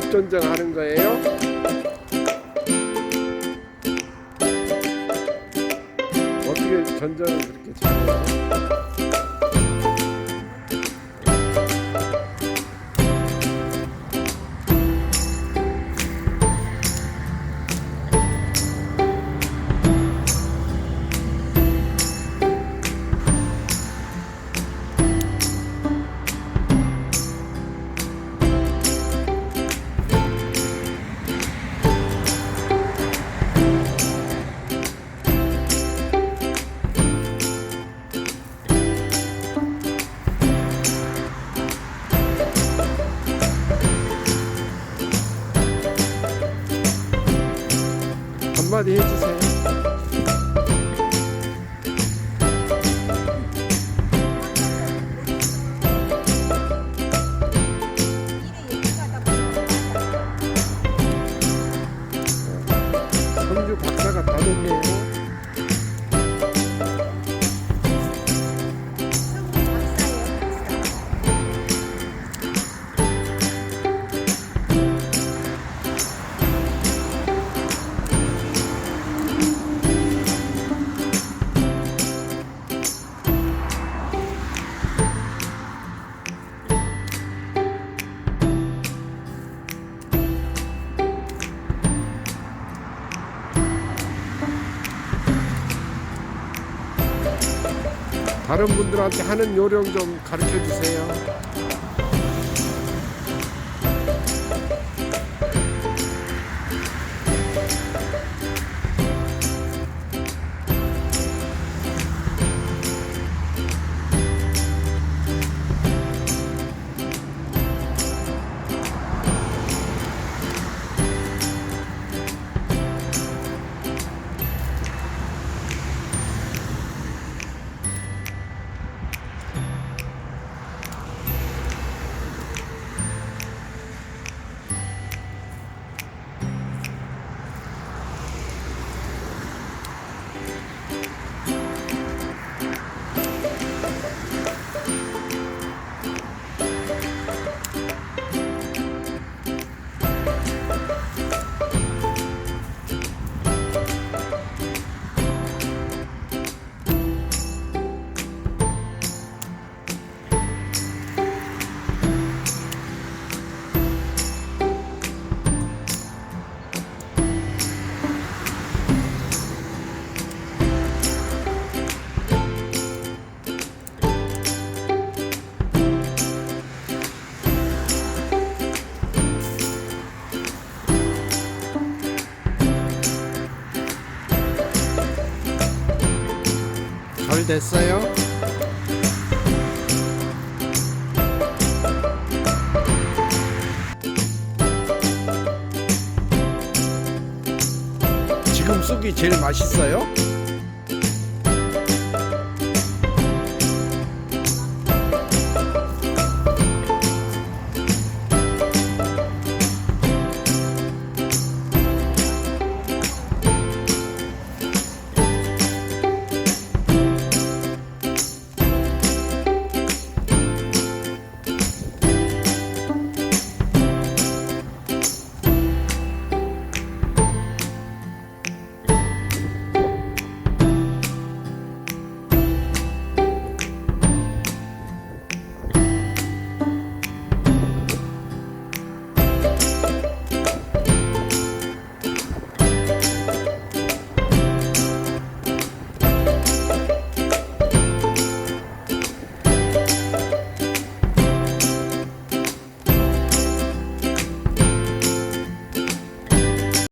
접전정 하는 거예요? 어떻게 전정을 그렇게 잘해요? Glória a Deus. 다른 분들한테 하는 요령 좀 가르쳐 주세요. 잘 됐어요? 지금 쑥이 제일 맛있어요?